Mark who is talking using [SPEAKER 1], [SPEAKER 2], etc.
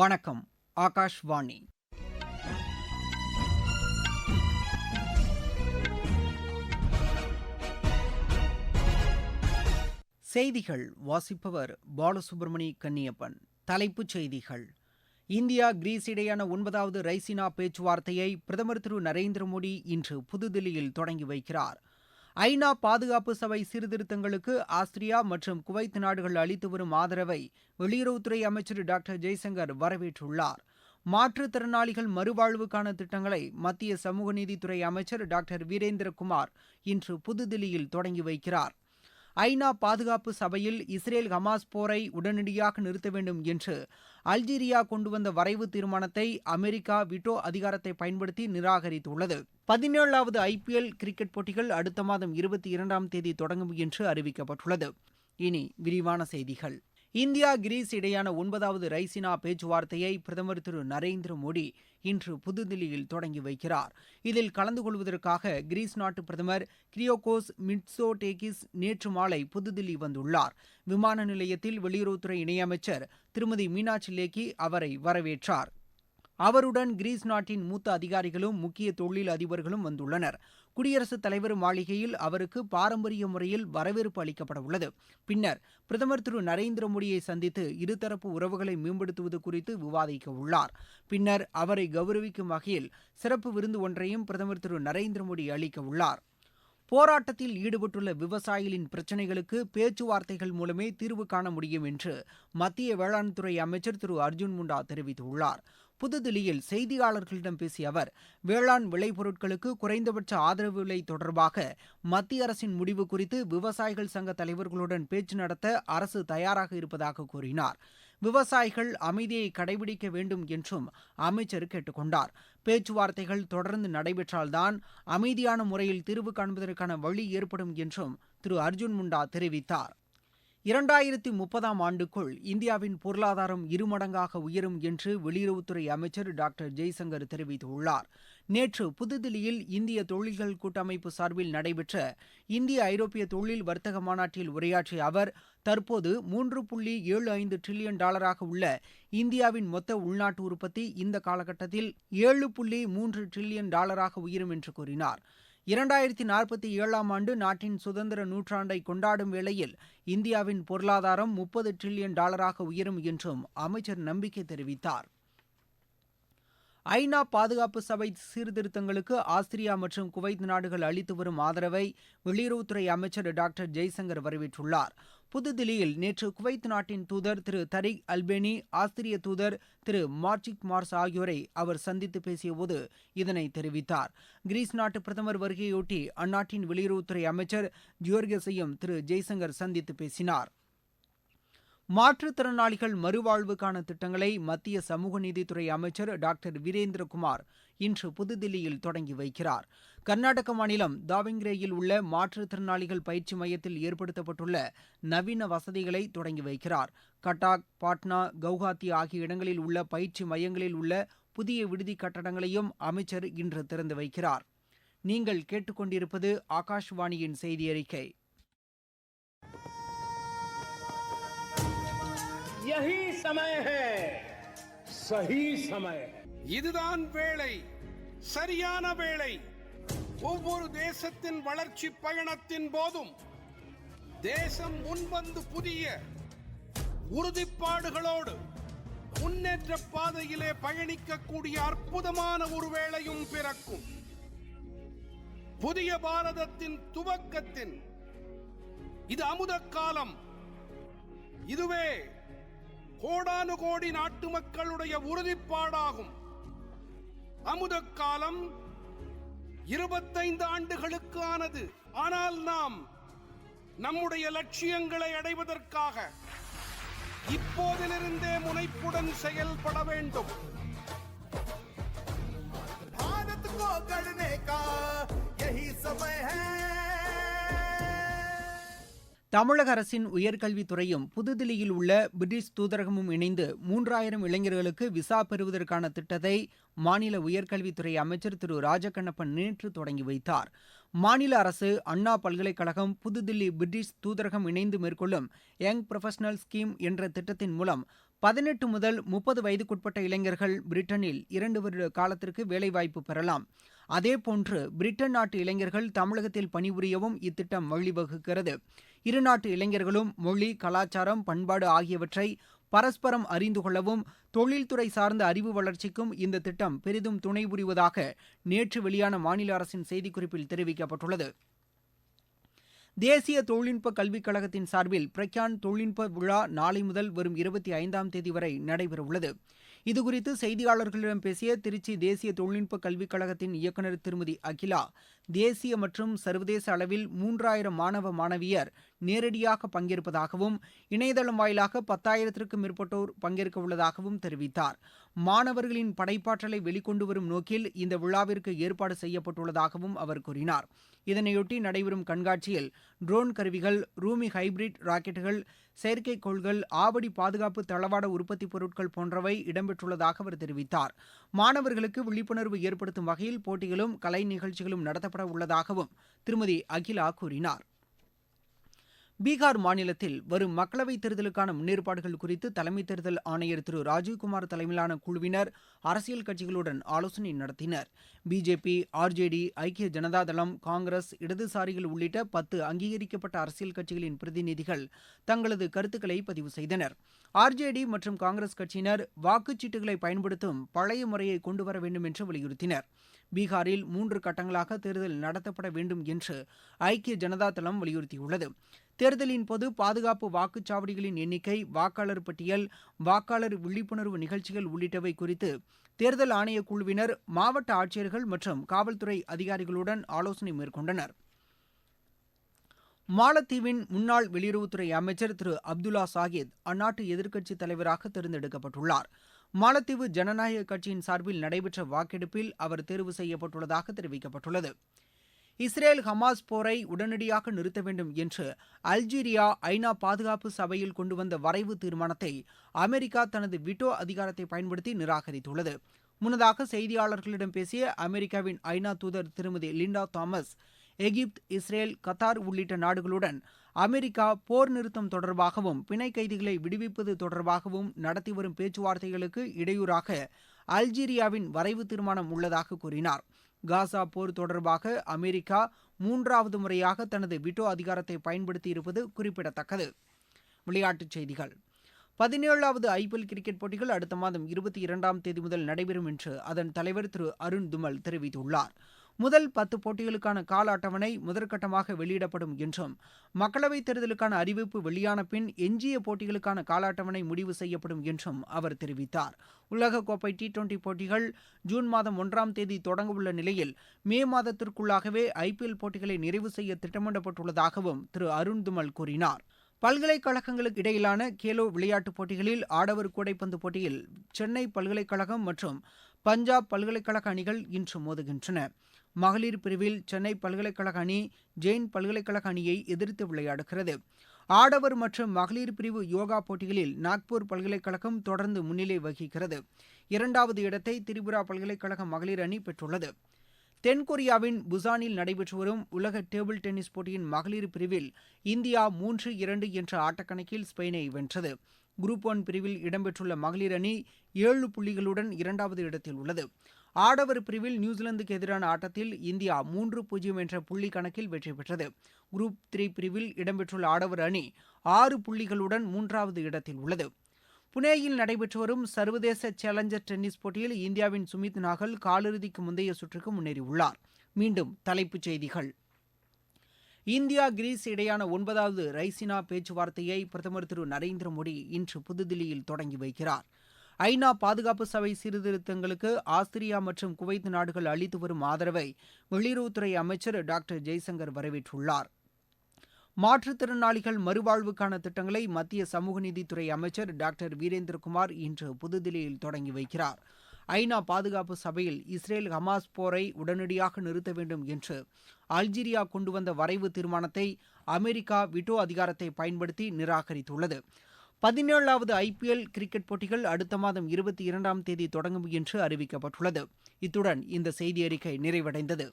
[SPEAKER 1] வணக்கம் ஆகாஷ்வாணி செய்திகள் வாசிப்பவர் பாலசுப்ரமணி கன்னியப்பன் தலைப்புச் செய்திகள் இந்தியா கிரீஸ் இடையான ஒன்பதாவது ரைசினா பேச்சுவார்த்தையை பிரதமர் திரு நரேந்திர மோடி இன்று புதுதில்லியில் தொடங்கி வைக்கிறாா் ஐநா பாதுகாப்பு சபை சீர்திருத்தங்களுக்கு ஆஸ்திரியா மற்றும் குவைத் நாடுகள் அளித்து வரும் ஆதரவை வெளியுறவுத்துறை அமைச்சர் டாக்டர் ஜெய்சங்கர் வரவேற்றுள்ளார் மாற்றுத்திறனாளிகள் மறுவாழ்வுக்கான திட்டங்களை மத்திய சமூகநீதித்துறை அமைச்சர் டாக்டர் வீரேந்திரகுமார் இன்று புதுதில்லியில் தொடங்கி வைக்கிறாா் ஐநா பாதுகாப்பு சபையில் இஸ்ரேல் ஹமாஸ் போரை உடனடியாக நிறுத்த வேண்டும் என்று அல்ஜீரியா கொண்டு வந்த வரைவு தீர்மானத்தை அமெரிக்கா விட்டோ அதிகாரத்தை பயன்படுத்தி நிராகரித்துள்ளது பதினேழாவது ஐபிஎல் கிரிக்கெட் போட்டிகள் அடுத்த மாதம் இருபத்தி இரண்டாம் தேதி தொடங்கும் என்று அறிவிக்கப்பட்டுள்ளது இனி விரிவான செய்திகள் இந்தியா கிரீஸ் இடையேயான ஒன்பதாவது ரைசினா பேச்சுவார்த்தையை பிரதமர் திரு நரேந்திர மோடி இன்று புதுதில்லியில் தொடங்கி வைக்கிறார் இதில் கலந்து கொள்வதற்காக கிரீஸ் நாட்டு பிரதமர் கிரியோகோஸ் மிட்சோடேகிஸ் நேற்று மாலை புதுதில்லி வந்துள்ளார் விமான நிலையத்தில் வெளியுறவுத்துறை இணையமைச்சர் திருமதி மீனாட்சி லேக்கி அவரை வரவேற்றார் அவருடன் கிரீஸ் நாட்டின் மூத்த அதிகாரிகளும் முக்கிய தொழில் அதிபர்களும் வந்துள்ளனர் குடியரசுத் தலைவர் மாளிகையில் அவருக்கு பாரம்பரிய முறையில் வரவேற்பு அளிக்கப்படவுள்ளது பின்னர் பிரதமர் திரு நரேந்திர மோடியை சந்தித்து இருதரப்பு உறவுகளை மேம்படுத்துவது குறித்து விவாதிக்க உள்ளார் பின்னர் அவரை கௌரவிக்கும் வகையில் சிறப்பு விருந்து ஒன்றையும் பிரதமர் திரு நரேந்திர மோடி அளிக்க போராட்டத்தில் ஈடுபட்டுள்ள விவசாயிகளின் பிரச்சினைகளுக்கு பேச்சுவார்த்தைகள் மூலமே தீர்வு காண முடியும் என்று மத்திய வேளாண்துறை அமைச்சர் திரு அர்ஜுன் முண்டா தெரிவித்துள்ளார் புதுதில்லியில் செய்தியாளர்களிடம் பேசிய அவர் வேளாண் விளைபொருட்களுக்கு குறைந்தபட்ச ஆதரவு விலை தொடர்பாக மத்திய அரசின் முடிவு குறித்து விவசாயிகள் சங்க தலைவர்களுடன் பேச்சு நடத்த அரசு தயாராக இருப்பதாக கூறினாா் விவசாயிகள் அமைதியை கடைபிடிக்க வேண்டும் என்றும் அமைச்சர் கேட்டுக் கொண்டார் பேச்சுவார்த்தைகள் தொடர்ந்து நடைபெற்றால்தான் அமைதியான முறையில் தீர்வு காண்பதற்கான வழி ஏற்படும் என்றும் திரு அர்ஜுன் முண்டா தெரிவித்தார் இரண்டாயிரத்தி முப்பதாம் ஆண்டுக்குள் இந்தியாவின் பொருளாதாரம் இருமடங்காக உயரும் என்று வெளியுறவுத்துறை அமைச்சர் டாக்டர் ஜெய்சங்கர் தெரிவித்துள்ளார் நேற்று புதுதில்லியில் இந்திய தொழில்கள் கூட்டமைப்பு சார்பில் நடைபெற்ற இந்திய ஐரோப்பிய தொழில் வர்த்தக மாநாட்டில் உரையாற்றிய அவர் தற்போது மூன்று புள்ளி ஏழு ஐந்து டிரில்லியன் டாலராக உள்ள இந்தியாவின் மொத்த உள்நாட்டு உற்பத்தி இந்த காலகட்டத்தில் ஏழு புள்ளி மூன்று டிரில்லியன் டாலராக உயரும் என்று கூறினார் இரண்டாயிரத்தி நாற்பத்தி ஏழாம் ஆண்டு நாட்டின் சுதந்திர நூற்றாண்டை கொண்டாடும் வேளையில் இந்தியாவின் பொருளாதாரம் முப்பது டிரில்லியன் டாலராக உயரும் என்றும் அமைச்சர் நம்பிக்கை தெரிவித்தார் ஐநா பாதுகாப்பு சபை சீர்திருத்தங்களுக்கு ஆஸ்திரியா மற்றும் குவைத் நாடுகள் அளித்து வரும் ஆதரவை வெளியுறவுத்துறை அமைச்சர் டாக்டர் ஜெய்சங்கர் வரவேற்றுள்ளார் புதுதில்லியில் நேற்று குவைத் நாட்டின் தூதர் திரு தரிக் அல்பேனி ஆஸ்திரிய தூதர் திரு மார்ச்சிக் மார்ஸ் ஆகியோரை அவர் சந்தித்து பேசியபோது இதனை தெரிவித்தார் கிரீஸ் நாட்டு பிரதமர் வருகையொட்டி அந்நாட்டின் வெளியுறவுத்துறை அமைச்சர் ஜியோர்கஸையும் திரு ஜெய்சங்கர் சந்தித்து பேசினார் மாற்றுத்திறனாளிகள் மறுவாழ்வுக்கான திட்டங்களை மத்திய சமூக நீதித்துறை அமைச்சர் டாக்டர் வீரேந்திரகுமார் இன்று புதுதில்லியில் தொடங்கி வைக்கிறார் கர்நாடக மாநிலம் தாவிங்கிரேயில் உள்ள மாற்றுத்திறனாளிகள் பயிற்சி மையத்தில் ஏற்படுத்தப்பட்டுள்ள நவீன வசதிகளை தொடங்கி வைக்கிறார் கட்டாக் பாட்னா கவுஹாத்தி ஆகிய இடங்களில் உள்ள பயிற்சி மையங்களில் உள்ள புதிய விடுதி கட்டடங்களையும் அமைச்சர் இன்று திறந்து வைக்கிறார் நீங்கள் கேட்டுக்கொண்டிருப்பது ஆகாஷ்வாணியின் செய்தி அறிக்கை यही समय சஹி சமய இதுதான் வேளை சரியான வேளை ஒவ்வொரு தேசத்தின் வளர்ச்சி பயணத்தின் போதும் தேசம் முன்வந்து புதிய உறுதிப்பாடுகளோடு முன்னேற்ற பாதையிலே பயணிக்கக்கூடிய அற்புதமான ஒரு வேளையும் பிறக்கும் புதிய பாரதத்தின் துவக்கத்தின் இது அமுத காலம் இதுவே கோடானு கோடி நாட்டு மக்களுடைய உறுதிப்பாடாகும் அமுத காலம் இருபத்தைந்து ஆண்டுகளுக்கு ஆனது ஆனால் நாம் நம்முடைய லட்சியங்களை அடைவதற்காக இப்போதிலிருந்தே முனைப்புடன் செயல்பட வேண்டும் भारत को गढ़ने का தமிழக அரசின் உயர்கல்வித்துறையும் புதுதில்லியில் உள்ள பிரிட்டிஷ் தூதரகமும் இணைந்து மூன்றாயிரம் இளைஞர்களுக்கு விசா பெறுவதற்கான திட்டத்தை மாநில உயர்கல்வித்துறை அமைச்சர் திரு ராஜகண்ணப்பன் நேற்று தொடங்கி வைத்தார் மாநில அரசு அண்ணா பல்கலைக்கழகம் புதுதில்லி பிரிட்டிஷ் தூதரகம் இணைந்து மேற்கொள்ளும் யங் ப்ரொஃபஷனல் ஸ்கீம் என்ற திட்டத்தின் மூலம் பதினெட்டு முதல் முப்பது வயதுக்குட்பட்ட இளைஞர்கள் பிரிட்டனில் இரண்டு வருட காலத்திற்கு வேலைவாய்ப்பு பெறலாம் அதேபோன்று பிரிட்டன் நாட்டு இளைஞர்கள் தமிழகத்தில் பணிபுரியவும் இத்திட்டம் வழிவகுக்கிறது இருநாட்டு இளைஞர்களும் மொழி கலாச்சாரம் பண்பாடு ஆகியவற்றை பரஸ்பரம் அறிந்து கொள்ளவும் தொழில்துறை சார்ந்த அறிவு வளர்ச்சிக்கும் இந்த திட்டம் பெரிதும் துணை புரிவதாக நேற்று வெளியான மாநில அரசின் செய்திக்குறிப்பில் தெரிவிக்கப்பட்டுள்ளது தேசிய தொழில்நுட்ப கல்விக் கழகத்தின் சார்பில் பிரக்யான் தொழில்நுட்ப விழா நாளை முதல் வரும் இருபத்தி ஐந்தாம் தேதி வரை நடைபெறவுள்ளது இதுகுறித்து செய்தியாளர்களிடம் பேசிய திருச்சி தேசிய தொழில்நுட்ப கல்விக் கழகத்தின் இயக்குநர் திருமதி அகிலா தேசிய மற்றும் சர்வதேச அளவில் மூன்றாயிரம் மாணவ மாணவியர் நேரடியாக பங்கேற்பதாகவும் இணையதளம் வாயிலாக பத்தாயிரத்திற்கும் மேற்பட்டோர் பங்கேற்க உள்ளதாகவும் தெரிவித்தாா் மாணவர்களின் படைப்பாற்றலை வெளிக்கொண்டு வரும் நோக்கில் இந்த விழாவிற்கு ஏற்பாடு செய்யப்பட்டுள்ளதாகவும் அவர் கூறினார் இதனையொட்டி நடைபெறும் கண்காட்சியில் ட்ரோன் கருவிகள் ரூமி ஹைபிரிட் ராக்கெட்டுகள் செயற்கைக்கோள்கள் ஆவடி பாதுகாப்பு தளவாட உற்பத்தி பொருட்கள் போன்றவை இடம்பெற்றுள்ளதாக அவர் தெரிவித்தார் மாணவர்களுக்கு விழிப்புணர்வு ஏற்படுத்தும் வகையில் போட்டிகளும் கலை நிகழ்ச்சிகளும் நடத்தப்பட உள்ளதாகவும் திருமதி அகிலா கூறினார் பீகார் மாநிலத்தில் வரும் மக்களவைத் தேர்தலுக்கான முன்னேற்பாடுகள் குறித்து தலைமை தேர்தல் ஆணையர் திரு ராஜீவ்குமார் தலைமையிலான குழுவினர் அரசியல் கட்சிகளுடன் ஆலோசனை நடத்தினர் பிஜேபி ஆர்ஜேடி ஐக்கிய ஜனதாதளம் காங்கிரஸ் இடதுசாரிகள் உள்ளிட்ட பத்து அங்கீகரிக்கப்பட்ட அரசியல் கட்சிகளின் பிரதிநிதிகள் தங்களது கருத்துக்களை பதிவு செய்தனர் ஆர்ஜேடி மற்றும் காங்கிரஸ் கட்சியினர் வாக்குச்சீட்டுகளை பயன்படுத்தும் பழைய முறையை கொண்டுவர வேண்டும் என்று வலியுறுத்தினர் பீகாரில் மூன்று கட்டங்களாக தேர்தல் நடத்தப்பட வேண்டும் என்று ஐக்கிய ஜனதா தளம் வலியுறுத்தியுள்ளது தேர்தலின்போது பாதுகாப்பு வாக்குச்சாவடிகளின் எண்ணிக்கை வாக்காளர் பட்டியல் வாக்காளர் விழிப்புணர்வு நிகழ்ச்சிகள் உள்ளிட்டவை குறித்து தேர்தல் ஆணைய குழுவினர் மாவட்ட ஆட்சியர்கள் மற்றும் காவல்துறை அதிகாரிகளுடன் ஆலோசனை மேற்கொண்டனர் மாலத்தீவின் முன்னாள் வெளியுறவுத்துறை அமைச்சர் திரு அப்துல்லா சாஹித் அந்நாட்டு எதிர்க்கட்சித் தலைவராக தேர்ந்தெடுக்கப்பட்டுள்ளாா் மாலத்தீவு ஜனநாயக கட்சியின் சார்பில் நடைபெற்ற வாக்கெடுப்பில் அவர் தேர்வு செய்யப்பட்டுள்ளதாக தெரிவிக்கப்பட்டுள்ளது இஸ்ரேல் ஹமாஸ் போரை உடனடியாக நிறுத்த வேண்டும் என்று அல்ஜீரியா ஐநா பாதுகாப்பு சபையில் கொண்டு வந்த வரைவு தீர்மானத்தை அமெரிக்கா தனது விட்டோ அதிகாரத்தை பயன்படுத்தி நிராகரித்துள்ளது முன்னதாக செய்தியாளர்களிடம் பேசிய அமெரிக்காவின் ஐநா தூதர் திருமதி லிண்டா தாமஸ் எகிப்து இஸ்ரேல் கத்தார் உள்ளிட்ட நாடுகளுடன் அமெரிக்கா போர் நிறுத்தம் தொடர்பாகவும் பிணை கைதிகளை விடுவிப்பது தொடர்பாகவும் நடத்தி வரும் பேச்சுவார்த்தைகளுக்கு இடையூறாக அல்ஜீரியாவின் வரைவு தீர்மானம் உள்ளதாக கூறினார் காசா போர் தொடர்பாக அமெரிக்கா மூன்றாவது முறையாக தனது விட்டோ அதிகாரத்தை பயன்படுத்தியிருப்பது குறிப்பிடத்தக்கது விளையாட்டுச் செய்திகள் பதினேழாவது ஐபிஎல் கிரிக்கெட் போட்டிகள் அடுத்த மாதம் இருபத்தி இரண்டாம் தேதி முதல் நடைபெறும் என்று அதன் தலைவர் திரு அருண் துமல் தெரிவித்துள்ளாா் முதல் பத்து போட்டிகளுக்கான கால அட்டவணை முதற்கட்டமாக வெளியிடப்படும் என்றும் மக்களவைத் தேர்தலுக்கான அறிவிப்பு வெளியான பின் எஞ்சிய போட்டிகளுக்கான கால அட்டவணை முடிவு செய்யப்படும் என்றும் அவர் தெரிவித்தார் உலகக்கோப்பை டி டுவெண்டி போட்டிகள் ஜூன் மாதம் ஒன்றாம் தேதி தொடங்கவுள்ள நிலையில் மே மாதத்திற்குள்ளாகவே ஐபிஎல் போட்டிகளை நிறைவு செய்ய திட்டமிடப்பட்டுள்ளதாகவும் திரு அருண் துமல் கூறினார் பல்கலைக்கழகங்களுக்கு இடையிலான கேலோ விளையாட்டுப் போட்டிகளில் ஆடவர் கூடைப்பந்து போட்டியில் சென்னை பல்கலைக்கழகம் மற்றும் பஞ்சாப் பல்கலைக்கழக அணிகள் இன்று மோதுகின்றன மகளிர் பிரிவில் சென்னை பல்கலைக்கழக அணி ஜெயின் பல்கலைக்கழக அணியை எதிர்த்து விளையாடுகிறது ஆடவர் மற்றும் மகளிர் பிரிவு யோகா போட்டிகளில் நாக்பூர் பல்கலைக்கழகம் தொடர்ந்து முன்னிலை வகிக்கிறது இரண்டாவது இடத்தை திரிபுரா பல்கலைக்கழக மகளிர் அணி பெற்றுள்ளது தென்கொரியாவின் புசானில் நடைபெற்று வரும் உலக டேபிள் டென்னிஸ் போட்டியின் மகளிர் பிரிவில் இந்தியா மூன்று இரண்டு என்ற ஆட்டக்கணக்கில் ஸ்பெயினை வென்றது குரூப் ஒன் பிரிவில் இடம்பெற்றுள்ள மகளிர் அணி ஏழு புள்ளிகளுடன் இரண்டாவது இடத்தில் உள்ளது ஆடவர் பிரிவில் நியூசிலாந்துக்கு எதிரான ஆட்டத்தில் இந்தியா மூன்று பூஜ்ஜியம் என்ற புள்ளி கணக்கில் வெற்றி பெற்றது குரூப் த்ரீ பிரிவில் இடம்பெற்றுள்ள ஆடவர் அணி ஆறு புள்ளிகளுடன் மூன்றாவது இடத்தில் உள்ளது புனேயில் நடைபெற்று வரும் சர்வதேச சேலஞ்சர் டென்னிஸ் போட்டியில் இந்தியாவின் சுமித் நாகல் காலிறுதிக்கு முந்தைய சுற்றுக்கு முன்னேறியுள்ளார் மீண்டும் தலைப்புச் செய்திகள் இந்தியா கிரீஸ் இடையான ஒன்பதாவது ரைசினா பேச்சுவார்த்தையை பிரதமர் திரு நரேந்திர மோடி இன்று புதுதில்லியில் தொடங்கி வைக்கிறார் ஐநா பாதுகாப்பு சபை சீர்திருத்தங்களுக்கு ஆஸ்திரியா மற்றும் குவைத் நாடுகள் அளித்து வரும் ஆதரவை வெளியுறவுத்துறை அமைச்சர் டாக்டர் ஜெய்சங்கர் வரவேற்றுள்ளார் மாற்றுத்திறனாளிகள் மறுவாழ்வுக்கான திட்டங்களை மத்திய சமூக நீதித்துறை அமைச்சர் டாக்டர் வீரேந்திரகுமார் இன்று புதுதில்லியில் தொடங்கி வைக்கிறார் ஐநா பாதுகாப்பு சபையில் இஸ்ரேல் ஹமாஸ் போரை உடனடியாக நிறுத்த வேண்டும் என்று அல்ஜீரியா கொண்டு வந்த வரைவு தீர்மானத்தை அமெரிக்கா விட்டோ அதிகாரத்தை பயன்படுத்தி நிராகரித்துள்ளது பதினேழாவது ஐபிஎல் கிரிக்கெட் போட்டிகள் அடுத்த மாதம் இருபத்தி இரண்டாம் தேதி தொடங்கும் என்று அறிவிக்கப்பட்டுள்ளது இத்துடன் இந்த செய்தி அறிக்கை நிறைவடைந்தது